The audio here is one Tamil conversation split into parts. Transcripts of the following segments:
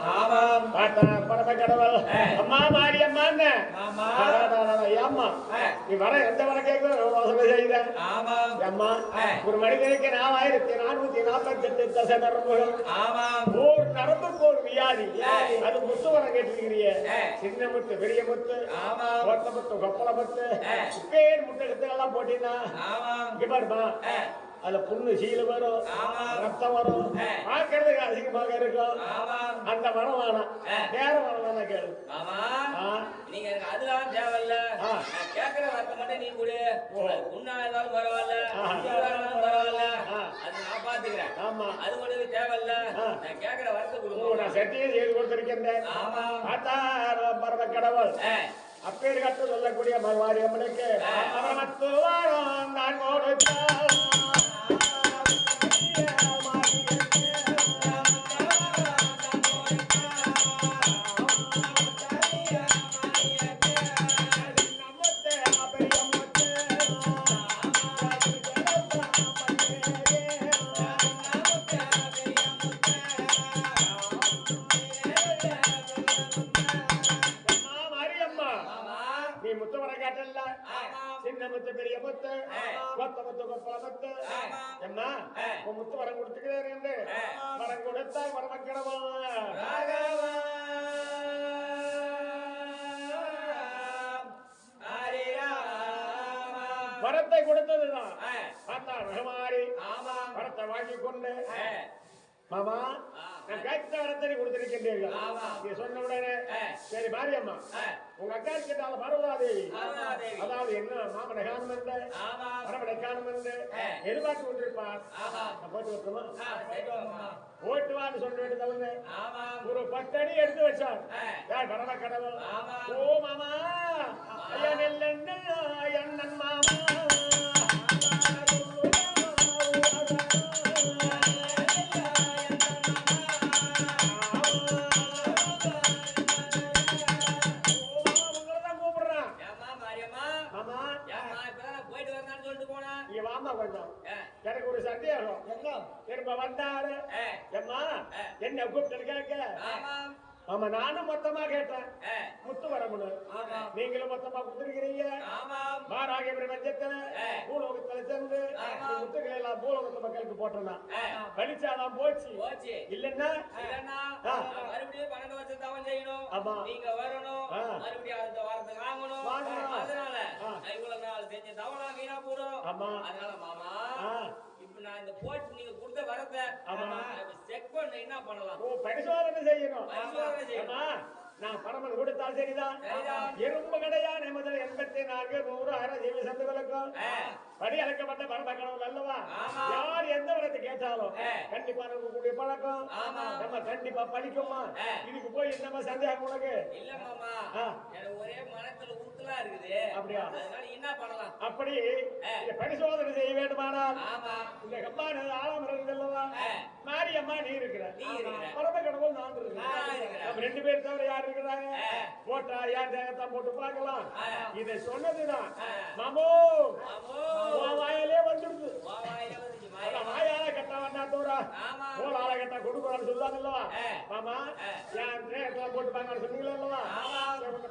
ஆமாம். பார்த்தா பரம கடவுள். அம்மா அம்மான்னு ஆமா. ஏம்மா. நீ வர எந்த வர கேட்க வசதி செய்த. அம்மா. ஒரு மனிதனுக்கு நாலாயிரத்தி நானூத்தி நாற்பத்தி எட்டு தசை நரம்புகள். ஒரு நரம்புக்கு ஒரு வியாதி. அது முத்து வர. சின்ன முத்து பெரிய முத்து. ஒத்த முத்து கொப்பள முத்து. பேர் முட்டை எல்லாம் போட்டீங்கன்னா பாருமா ஆ. அதுல புண்ணு சீல வரும். ரத்தம் வரும் ஆ. பார்க்கறதுக்கு அதிகமாக இருக்கும் அந்த மரம் வேணாம். வேற மரம் வேணா கேளு. நீங்க எனக்கு அதெல்லாம் தேவையில்ல. நான் கேட்கிற வார்த்தை மட்டும் நீ கொடு ஓ. உண்ணா இருந்தாலும் பரவாயில்ல இருந்தாலும் பரவாயில்ல. அது நான் பாத்துக்கிறேன் ஆமா அது உனக்கு தேவையில்ல. நான் கேட்கிற வார்த்தை கொடுங்க நான் சத்தியம் செய்து கொடுத்திருக்கின்றேன் ஆமா பார்த்தா பரம கடவுள் ஆ. அப்பேர் கட்டு சொல்லக்கூடிய மல்வாரி அம்மனுக்கு ஆ. அவரமத்துவாரம் நான் கொடுத்தால் மாரியம்மா ஆ. உன் முத்து வரம் கொடுத்துக்கிறேன் என்று. வரம் கொடுத்தால் வரமக்கிடமா ராகவா ஹரே ராமா வரத்தை கொடுத்ததுதான். பார்த்தா ரகமாரி வரத்தை வாங்கி கொண்டு. மாமா ஆ. நான் கேட்ட வரத்தை கொடுத்திருக்கின்றீர்கள். நீ சொன்ன உடனே. சரி மாரியம்மா. உங்க அக்கா கிட்டால பரவதாதேவி. அதாவது என்ன மாமனை காணும் ஆமாம் மரமனை காணும் ஆ. எதிர்பார்த்து கொண்டிருப்பார் போட்டு வைக்கணுமா வாம்மா. ஓட்டுவான்னு சொல்ல வேண்டியது ஒரு பத்தடி எடுத்து வச்சார். யார் கடவுள். ஓ மாமா ஐயா நெல்லண்ணா அண்ணன் மாமா கொஞ்சம் எனக்கு ஒரு சந்தேகம். என்ன திரும்ப வந்தாரு. எம்மா. என்ன கூப்பிட்டு கேட்க? ஆமா நானும் மொத்தமா கேட்டேன் முத்து வரமுன்னு ஆமா. நீங்களும் மொத்தமா கொடுத்துருக்கிறீங்க மாராகிய பிரபஞ்சத்துல. பூலோகத்துல. இந்த முத்துக்களை எல்லாம் பூலோகத்து மக்களுக்கு போட்டோம்னா ஆ, கழிச்சாதான் போச்சு. இல்லன்னா மறுபடியும் பன்னெண்டு வருஷம் தவம் செய்யணும். ஆமா. நீங்க வரணும். மறுபடியும் அடுத்த வாரத்துக்கு வாங்கணும். அதனால இவ்வளவு நாள் செஞ்ச தவம்லாம் வீணா போடும். ஆமா. அதனால மாமா, இந்த போட்டு நீங்க கொடுத்த வரத்தை check பண்ண என்ன பண்ணலாம்? பரிசோதனை செய்யணும். பரிசோதனை செய்யணும். நான் பரமன் கொடுத்தால் சரிதான். எறும்பு கடையான முதல் எண்பத்தி நான்கு நூறு ஆயிரம் ஜீவி சந்துகளுக்கும் ஆ. படி அழைக்கப்பட்ட பரம கடவுள் அல்லவா. யார் எந்த இடத்தை கேட்டாலும். கண்டிப்பா இருக்கக்கூடிய பழக்கம். நம்ம கண்டிப்பா படிக்குமா. இதுக்கு போய் என்னமா சந்தேகம் உனக்கு இல்ல மாமா ஒரே மனத்துல உறுத்தலா இருக்குது அப்படியா? என்ன பண்ணலாம் அப்படி பரிசோதனை செய்ய வேண்டுமானால் இந்த கம்பான ஆழம் அல்லவா ஆ. மாரியம்மா நீ இருக்கிற நீ இருக்கிற. பரம கடவுள் நான் இருக்கிறேன். நம்ம ரெண்டு பேர் தவிர யார் இருக்கிறாங்க. போட்டா யார் தேகத்தான் போட்டு பார்க்கலாம். இதை சொன்னதுதான். மாமோ! வாயிலே வந்துடுது. வாயில கட்டா வந்தா ஆமா. கோலால கட்டா கொடுக்குறான்னு சொல்லுவாங்க அல்லவா ஆ. மாமா. என் தேகத்தான் போட்டு பார்க்கணும் சொன்னீங்களா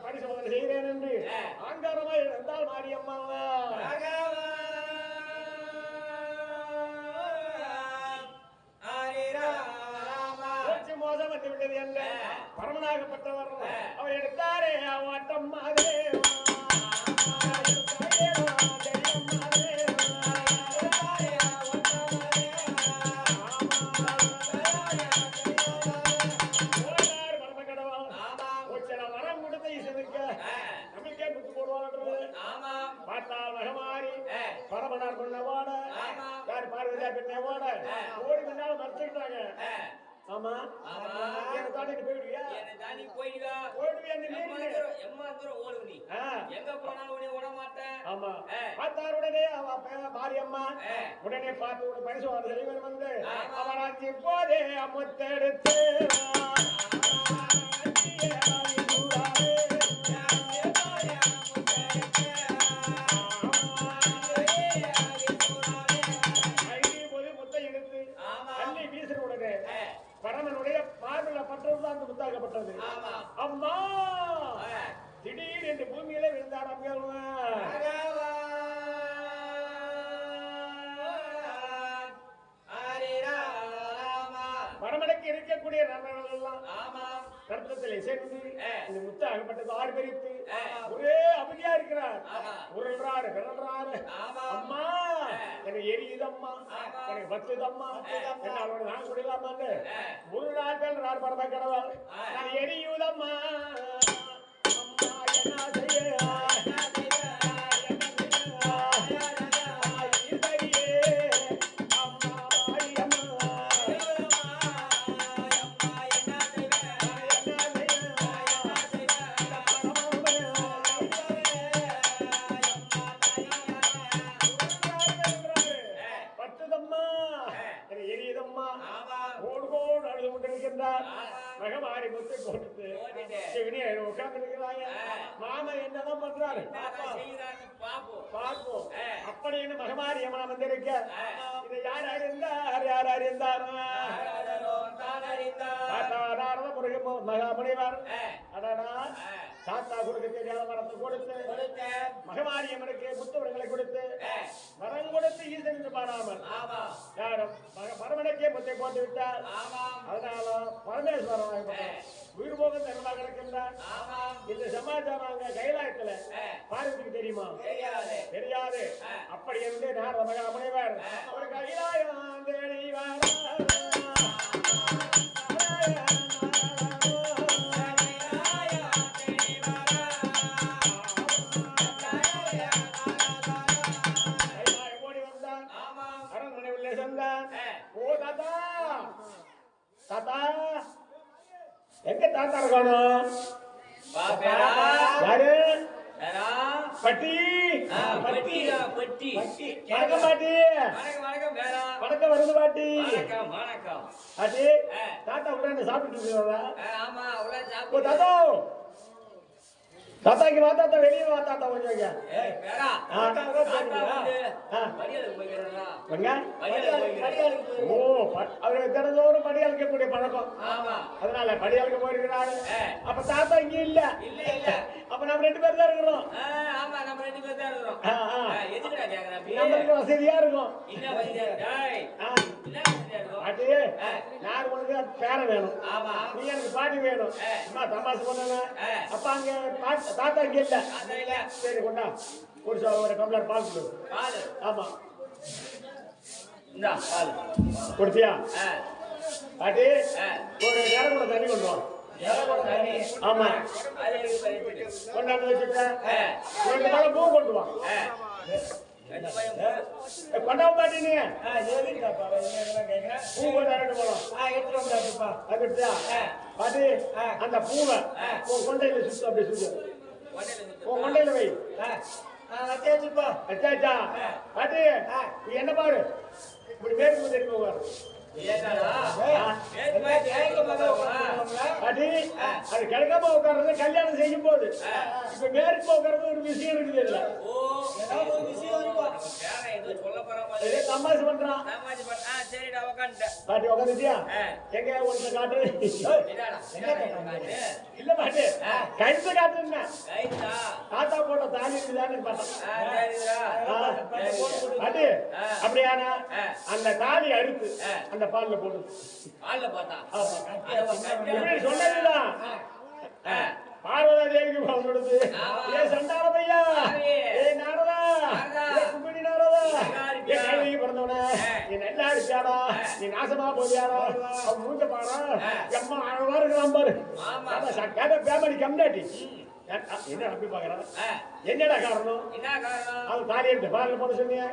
பரிசோதனை செய்கிறேன் என்று. ஆங்காரமா இருந்தால் மாரியம்மா வந்து விட்டது என்று. பரமனாகப்பட்டவர். அவர் எடுத்தாரே அவட்டம் மாதிரி ஆமா வரம் கொடுத்த ஈசனுக்கு ஆ. நமக்கே முத்து போடுவான்றது ஆமா பார்த்தால் மகமாரி ஆ. பரமனார் ஆமா. யார் பார்வதியா பெண்ணவோட. ஓடி முன்னால மறைச்சுக்கிட்டாங்க. ஆமா ஆமா. என்னை தாண்டிட்டு போயிடுவியா நீ எம்மா? தூரம் ஓடுவ நீ. எங்க போனாலும் உன்னை விட மாட்டேன் ஆமா. பார்த்தார் உடனே அவ மாரியம்மா. உடனே பார்த்து ஒரு செய்வர் வந்து ஆமா. அவர் அஞ்சு போதே அமுத்தெடுத்து இந்த முத்து அகப்பட்டது ஆறு பிரித்து ஆ. ஒரே அமைதியா இருக்கிறார். உருள்றாரு விரல்றாரு. அம்மா. எனக்கு எரியுதம்மா. எனக்கு பத்துதம்மா ஆ. என்னால நான் ஆ. ஒரு நாள் பேர் நான் பரம கடவுள். நான் எரியுதம்மா அம்மா என்ன என்ன செய்ய? ஆமாம். மகமாரி முத்தை. சிவனே உட்கார்ந்து இருக்கிறாங்க ஆ. மாமா என்னதான் பண்றாரு. பார்ப்போம். அப்படின்னு மகமாரி அம்மனா வந்திருக்க. இதை யார் அறிந்தார் யார் அறிந்தார் ஆ, அடடா. தாத்தா கொடுக்க தெரியாத வரத்தை கொடுத்து கொடுத்த. மகமாரி அம்மனுக்கு புத்தவர்களை கொடுத்து வரம் கொடுத்து ஈசன் என்று பாராமல். யாரும் பரமனுக்கே முத்தை போட்டு விட்டார். அதனால பரமேஸ்வரன் உயிர் போக தருவாக இருக்கின்றார். இந்த சமாச்சாரம் அங்க கைலாயத்துல பார்வதிக்கு தெரியுமா? தெரியாது. அப்படி இருந்து நாரத மகாமுனிவர் ஆ. ஒரு கைலாயம் தேடி ராயா பட்டி ஆ, பட்டிடா, பட்டி. வணக்கம் பாட்டி வணக்கம், வணக்கம், பேரா. வணக்கம் வருது பாட்டி வணக்கம், வணக்கம். பாட்டி தாத்தா உடனே சாப்பிட்டு இருக்கிறதா ஆ, ஆமா, உள்ள ஓ சாப்பிடு. தாத்தா தாத்தா இங்க. வா தாத்தா வெளியே வா தாத்தா கொஞ்சம் போய்க்கிறா. ஓ தினந்தோறும் படி அழைக்கக்கூடிய பழக்கம். ஆமா. அதனால படி அழைக்க போயிருக்கிறாரு. அப்ப தாத்தா இங்க இல்ல. இல்ல, இல்ல. அப்ப நம்ம ரெண்டு பேர் தான் இருக்கிறோம். ஆ, ஆமா, நம்ம ரெண்டு பேர் தான் இருக்கிறோம். ஆ, ஆ. ஆ, எதுக்குடா கேக்குற அப்படி? நம்மளுக்கு வசதியா இருக்கும் என்ன வசதியா இருக்கு? டேய், ஆ. என்ன வசதியா இருக்கும்? பாட்டி ஆ. நான் உனக்கு பேரன் வேணும் ஆமா. நீ எனக்கு பாட்டி வேணும். அம்மா தமாசு பண்ணல. அப்ப அங்க தாத்தா இங்க இல்ல. சரி கொண்டா ஒரு ஒரு டம்ளர் பால் கொடு. ஆமா. கொடுத்தியா பாட்டி. ஒரு நேரம் கூட தண்ணி கொண்டு வா? ஆமா. எனக்கு. கொண்டாந்து வச்சுட்டேன். ரெண்டு பழம் பூ கொண்டு வா கொண்டாம ரெண்டு பூ கொண்டா எடுத்துட்டு அது பாட்டி அந்த பூவை ஆ. உன் கொண்டையில சுத்து அப்படி சுத்து உன் கொண்டையில வை. ஆ, ஆ, அச்சாச்சா? ஆ. பாட்டி என்ன பாரு இப்படி மேற்கு தெரியும் அது கிழக்காம உட்கார்றது கல்யாணம் செய்யும் போது. இப்ப மேற்கு உட்கார்றது ஒரு விஷயம் இருக்குது இல்ல தமாசு பண்றான். பாட்டி உட்காந்துட்டியா. எங்க காட்டு. இல்ல பாட்டி. கழுத்து காட்டுன்னா? தாத்தா போட்ட தாலி இருக்குதான்னு. பாட்டி. அப்படியானா. அந்த தாலி அறுத்து. அந்த பால்ல போடு. ஆள்ல பார்த்தா. சொன்னதுதான். பார்வதா தேவிக்கு பால் கொடுத்து. ஏ சண்டார பையா. ஏ நாரதா. ஏ கும்பிடி நாரதா. ஏ பிறந்தவனே. நீ நல்லா இருக்கியாடா. நீ நாசமா போவியாடா அவன் மூஞ்ச ஆ. எம்மா அழகா இருக்கிறான் பாரு. கேட்ட பேமணி கம்னாட்டி. என்ன அப்படி பாக்குறான் என்னடா காரணம்? என்ன காரணம்? அவன் தாலி எடுத்து பாலில் போட சொன்னீங்க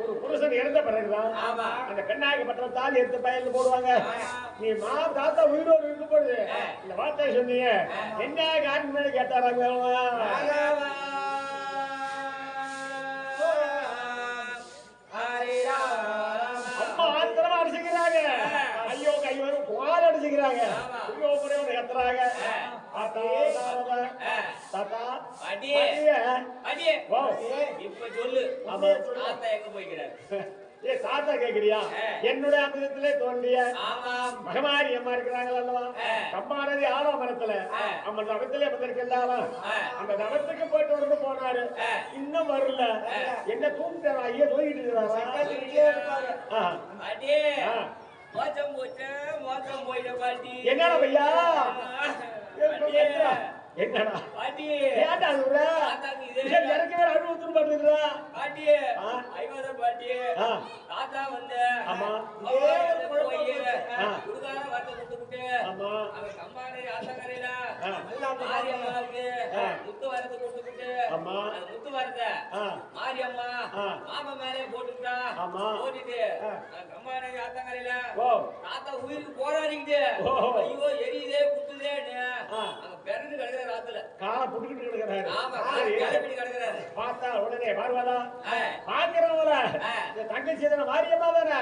ஒரு புருஷன் இறந்த பிறகுதான். அந்த பெண்ணாகப்பட்ட தாலி எடுத்து பையன் போடுவாங்க. நீ மா தாத்தா உயிரோடு இருக்கும் பொழுது ஆ. இந்த வார்த்தையை சொன்னீங்க என்ன காரணம் மேல கேட்டாராங்க அடிச்சுக்கிறாங்க. ஐயோ கை வரும் குவால் அடிச்சுக்கிறாங்க. ஐயோ கத்துறாங்க. ஆ. தாத்தா அடியே. அடி வா. இப்ப சொல்லு. ஆமா. தாத்தா எங்க போய்க்கிறாரு? ஏ தாத்தா கேக்குறியா? என்னுடைய அமிர்தத்திலே தோன்றிய மகமாரி அம்மா இருக்கிறாங்களா அல்லவா? கம்மானதி ஆலோ மரத்துல நம்ம நவத்திலே வந்திருக்கின்றாவா அந்த நவத்துக்கு போயிட்டு வந்து போனாரு. இன்னும் வரல. என்ன தூங்கிட்டாரா? ஐயா தூங்கிட்டு இருக்கிறாரா. மோசம் போச்சு மோசம் போயிட்ட பாட்டி. என்னடா பையா? ¡Bien, bien! என்னடா பாட்டி ஏன்டா எனக்கு வேற அழுவு? பாட்டி. ஐவத பாட்டி. தாத்தா வந்து ஆமா. வார்த்தை கொடுத்துட்டு ஆமா. அவன் கம்மாடி ஆத்தங்கரையில ஆ. மாரியம்மாவுக்கு. முத்து வரத்தை கொடுத்துட்டு ஆமா. முத்து வரத்தை. மாரியம்மா. மாமா மேலே போட்டுட்டா ஆமா. போட்டுட்டு ஆ. கம்மாடி ஆத்தங்கரையில ஓ தாத்தா உயிருக்கு போராடிக்கிட்டு. ஐயோ எரியுதே குத்துதேன்னு ஆ. அங்க பிறந்து கிடக்குற ராத்துல காலை புடிக்கிட்டு கிடக்குறாரு ஆமா சரி. கிளப்பிட்டு கிடக்குறாரு பார்த்தா உடனே பார்வதா. பாக்குறவங்கள. இந்த தங்கச்சி தானே மாரியம்மா தானே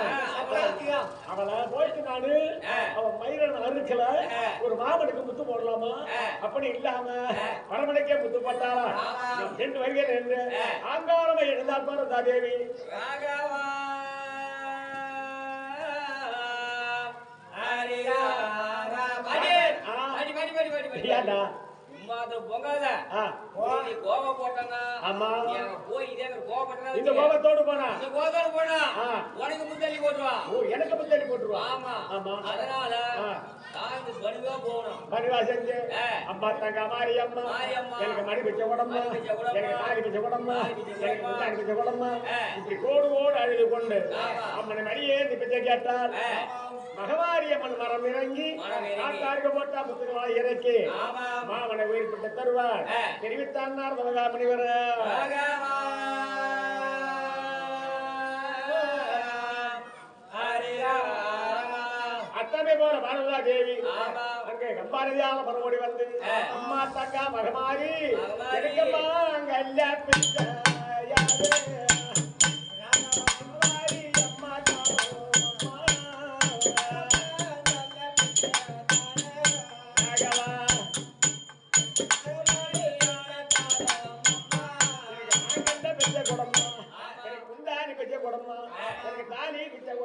அவளா? போயிட்டு நானு. அவன் மயிரன் அறுக்கல ஆ. ஒரு மாமனுக்கு முத்து போடலாமா. அப்படி இல்லாம பரமனுக்கே முத்து போட்டாளா ஆமா. நான் சென்று வருகிறேன் என்று ஆ. ஆங்காரமா எழுந்தார் பாரதா தேவி ராகவா ஹரி ராகவா பாடி ஆ. பாடி பாடி பாடி பாடி பாடி ஏன்டா சும்மா அது பொங்காத. நீ கோபம் போட்டனா ஆமா. அங்க போய் இதே இந்த கோபத்தோடு போனா இந்த கோபத்தோட போனா. உனக்கு முத்தள்ளி போட்டுவா ஓ எனக்கு முத்தடி போட்டுருவா ஆமா ஆமா அதனால இந்த பணிவா போகணும் பரிவா செஞ்சு. அம்மா தங்க மாரியம்மா. எனக்கு மணி பிச்ச உடம்பு. எனக்கு தாலி பிச்ச உடம்பு எனக்கு உடம்பு. இப்படி கோடு கோடு அழுது கொண்டு. அம்மனை மணியே பிச்சை கேட்டார் ஆ. மகவாரி அம்மன் மரம் இறங்கி. நாட்டாருக்கு போட்டா முத்துக்குவாய் இறக்கி. மாமனை உயிர்ப்பிட்டு தருவார் ஆ. தெரிவித்தான் மகாமணி வர அத்தனை போல பார்வதா தேவி. அங்கே கம்பாரதியான மறுபடி வந்து. அம்மா தக்கா மகமாரி மகமாரி. எனக்கம்மா கல்யா பிச்சை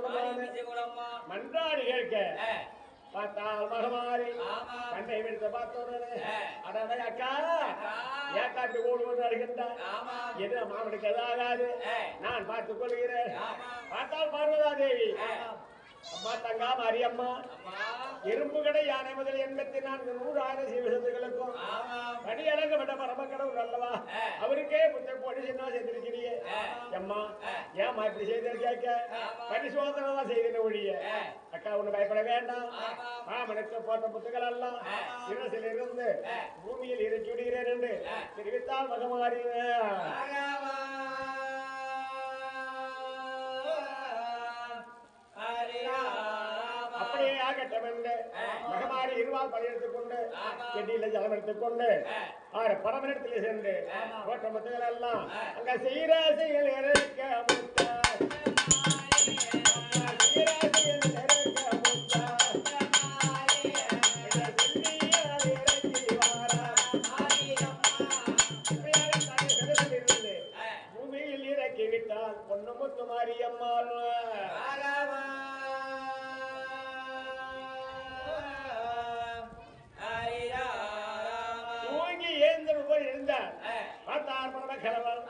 குடம்மா. மன்றாடி கேட்க பார்த்தால் மகமாரி ஆமா. கண்ணை விடுத்த பார்த்த உடனே ஆ. அடடே அக்கா அக்கா. ஏக்காட்டு ஓடு கொண்டு அடிக்கின்றான் ஆமா. என்ன மாமனுக்கு எதாகாது ஆ. நான் பார்த்துக் கொள்கிறேன். பார்த்தால் பார்வதா தேவி அம்மா தங்கா மாரியம்மா எறும்பு கடை யானை முதல் எண்பத்தி நான்கு நூறு ஆயிரம் சீவசத்துகளுக்கும் படி அடங்கப்பட்ட பரம கடவுள் அல்லவா. அவருக்கே புத்த போட்டு சின்ன செஞ்சிருக்கிறீங்க ஆ. அம்மா ஆ. ஏம்மா இப்படி செய்து கேட்க ஆமா. பரிசோதனை தான் செய்தின ஒழிய. அக்கா ஒண்ணு பயப்பட வேண்டாம். மாமனுக்கு போட்ட புத்துகள் எல்லாம் ஆ. சிரசில் இருந்து. பூமியில் இறக்கி விடுகிறேன் என்று. தெரிவித்தால் மகமாரி அப்படியே ஆ. மகமாரி இருவால் பலி எடுத்துக்கொண்டு ஆமா. செடியில ஜலம் எடுத்துக்கொண்டு. ஆறு பரமனிடத்தில் சென்று. போட்ட முத்துகள் எல்லாம். அங்க சீராசிகள் முத்த சீராசிகள் பூமியில் இறக்கி விட்டால் பொண்ணு முத்து மாரியம்மாள் கிழவன்.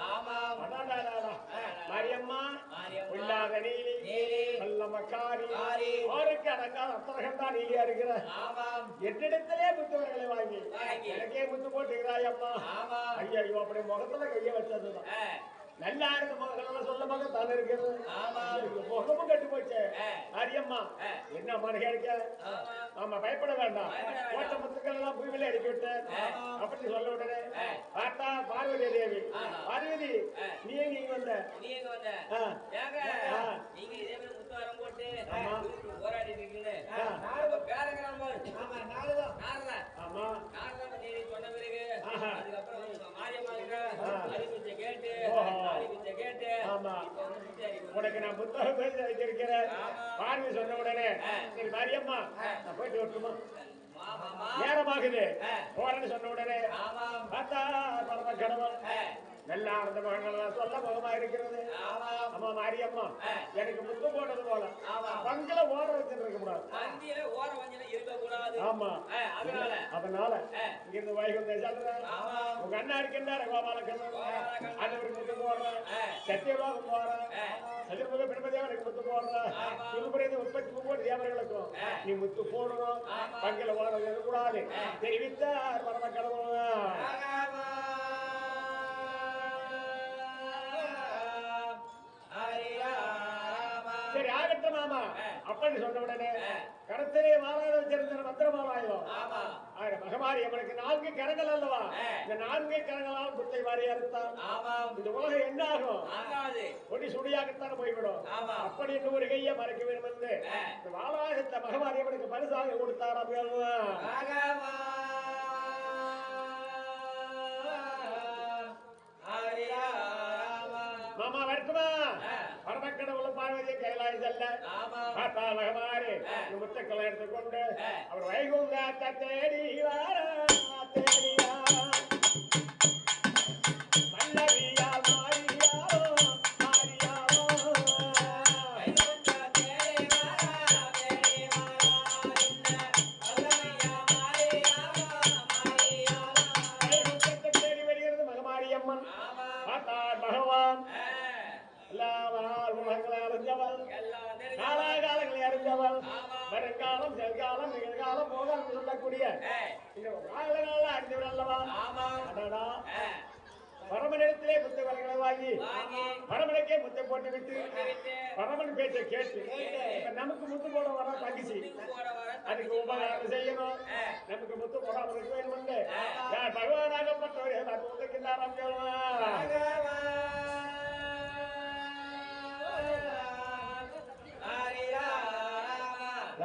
மாரியம்மா. உள்ளாத நீலி நீலி. நல்ல மக்காரி காரி. ஆருக்கு அடங்காத அத்தரகண்டா நீலியா இருக்கிற எட்டிடத்திலே முத்துவர்களை வாங்கி. எனக்கே முத்து போட்டுக்கிறாய் அம்மா ஆமா. ஐயோ அப்படி முகத்துல கைய வச்சதுதான் நல்லா இருந்த முகங்களெல்லாம் சொல்ல முக தானே இருக்கிறது. முகமும் கட்டு போச்சு. ஆ. என்ன இருக்க ஆமா. பயப்பட வேண்டாம். போட்ட முத்துக்கள் எல்லாம் பூமியில அடிக்கி விட்டேன். அப்படி சொல்ல உடனே. பார்த்தா பார்வதி தேவி. பார்வதி. நீ எங்க இங்க வந்த? நீ எங்க வந்த? முத்துவாரம் போட்டு போராடிட்டு இருக்கீங்க பேரங்கிறான் பாரு நாரதா நாரதா சொன்ன பிறகு. அதுக்கப்புறம் மாரியம்மா கிட்ட கேட்டு. உனக்கு நான் புத்தகம் பேசி. பார்வை சொன்ன உடனே. சரி மாரியம்மா. நான் போயிட்டு வரட்டுமா. நேரமாகுது. போறேன்னு சொன்ன உடனே. பார்த்தா பரம கடவுள். நல்ல ஆனந்த மகன்கள் சொல்ல முகமா இருக்கிறது அம்மா மாரியம்மா எனக்கு முத்து போட்டது போல ஆமா. பங்குல ஓர வச்சுட்டு இருக்க கூடாது வண்டியில ஓர வண்டியில இருக்கக்கூடாது ஆமா ஆ, அதனால அதனால ஆ. இங்கிருந்து வைகுந்த ஆமா. உங்க அண்ணா இருக்கின்றார் கோபாலக்கண்ணன் கோபாலக்கண்ணன். அண்ணவருக்கு முத்து போடுறேன். சத்தியபாகம் போடுறேன். சதுர்முக பிரம்மதேவனுக்கு முத்து போடுறேன் ஆமா. திருமுறை முப்பத்தி முப்பது தேவர்களுக்கும். நீ முத்து போடணும் ஆமா. பங்கில ஓர கூடாது தெரிவித்தார் பரம கடவுள் சரி ஆகட்டும் மாமா. அப்பன்னு சொன்ன உடனே கருத்திலே மாறாத வச்சிருந்த மந்திரமாலாயுதம் ஆமா. ஆயிரம் மகமாரி அவனுக்கு நான்கு கரங்கள் அல்லவா. இந்த நான்கு கரங்களால் புத்தை வாரி அறுத்தான். ஆமாம் இந்த உலகம் என்ன ஆகும்? ஆகாது. கொடி சுடியாகத்தான் போய்விடும். ஆமா. அப்படி என்று ஒரு கையை மறைக்க வேண்டும் என்று. இந்த வாழாகத்த மகமாரி அவனுக்கு பரிசாக கொடுத்தார் அப்படின்னா பரமக்கடவுள பார்வதியை கைலாய செல்ல ஆமா பார்த்தா மகமாரி ஆ. இந்த முத்துக்களை எடுத்துக்கொண்டு. அவர் வைகுந்தாத்த தேடி பரமனிடத்திலே புத்தகங்களை வாங்கி பரமனுக்கே முத்தை போட்டு விட்டு பரமன் பேச்சை கேட்டு இப்ப நமக்கு முத்து போட வர தங்கிச்சு. அதுக்கு உபகாரம் செய்யணும். நமக்கு முத்து போடாம இருக்க வேண்டும் என்று யார் பகவானாகப்பட்டவர் ஏதாவது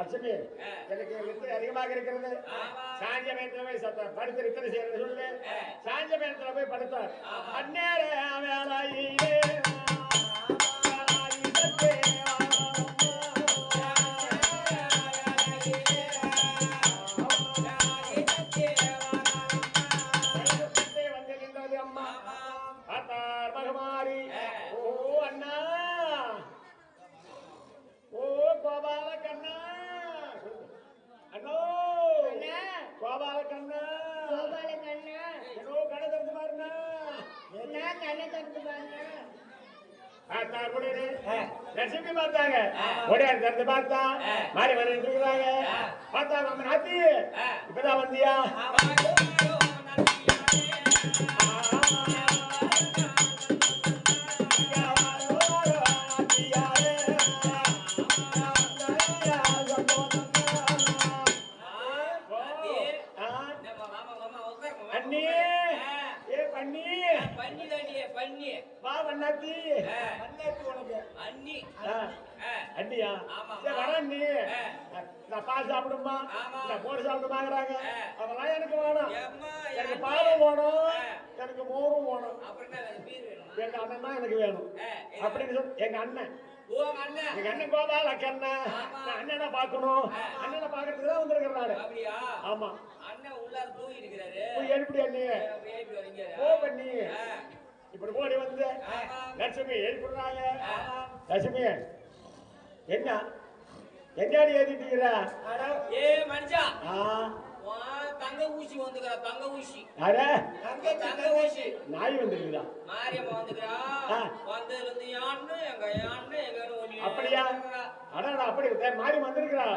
லட்சுமி எனக்கு வித்தை அதிகமாக இருக்கிறது. சாஞ்ச நேரத்துல போய் சத்த படுத்து ரித்தனை செய்யறது சொல்லு. சாஞ்ச நேரத்துல போய் படுத்தார். அந்நேர வேலாயிலே பார்த்தா மாறி வந்து இருக்கிறாங்க பார்த்தா நம்ம நாத்தி. இப்பதான் வந்தியா? வரேன் நீ. நான் பால் சாப்பிடுமா. நான் போட்டு சாப்பிடுமாங்கிறாங்க. அதெல்லாம் எனக்கு வேணும் எனக்கு. பாலும் வேணும். எனக்கு மோரும் வேணும்? எங்க அண்ணன் தான் எனக்கு வேணும். அப்படின்னு சொல்லி எங்க அண்ணன். எங்க அண்ணன் கோபால கண்ணா ஆமா. நான் அண்ணனை பார்க்கணும். அண்ணனை பார்க்கறதுக்கு தான் வந்திருக்கிறேன்? ஆமா அண்ணன் உள்ளார தூங்கிட்டு இருக்கிறாரு. போய் எழுப்பி அண்ணி பண்ணி. இப்படி ஓடி வந்து. லட்சுமி எழுப்பிடுறாங்க. லட்சுமி என்ன? எங்காடி ஏறிட்டீங்களா ஏ மனுஷா. தங்க ஊசி வந்துக்கிறா தங்க ஊசி. அரே தங்க ஊசி. நாய் வந்துருக்குதா? மாரியம்மா வந்துக்கிறா. வந்ததுல இருந்து யான்னு எங்க யான்னு எங்க அப்படியா? அடடா அப்படி மாறி வந்திருக்கிறா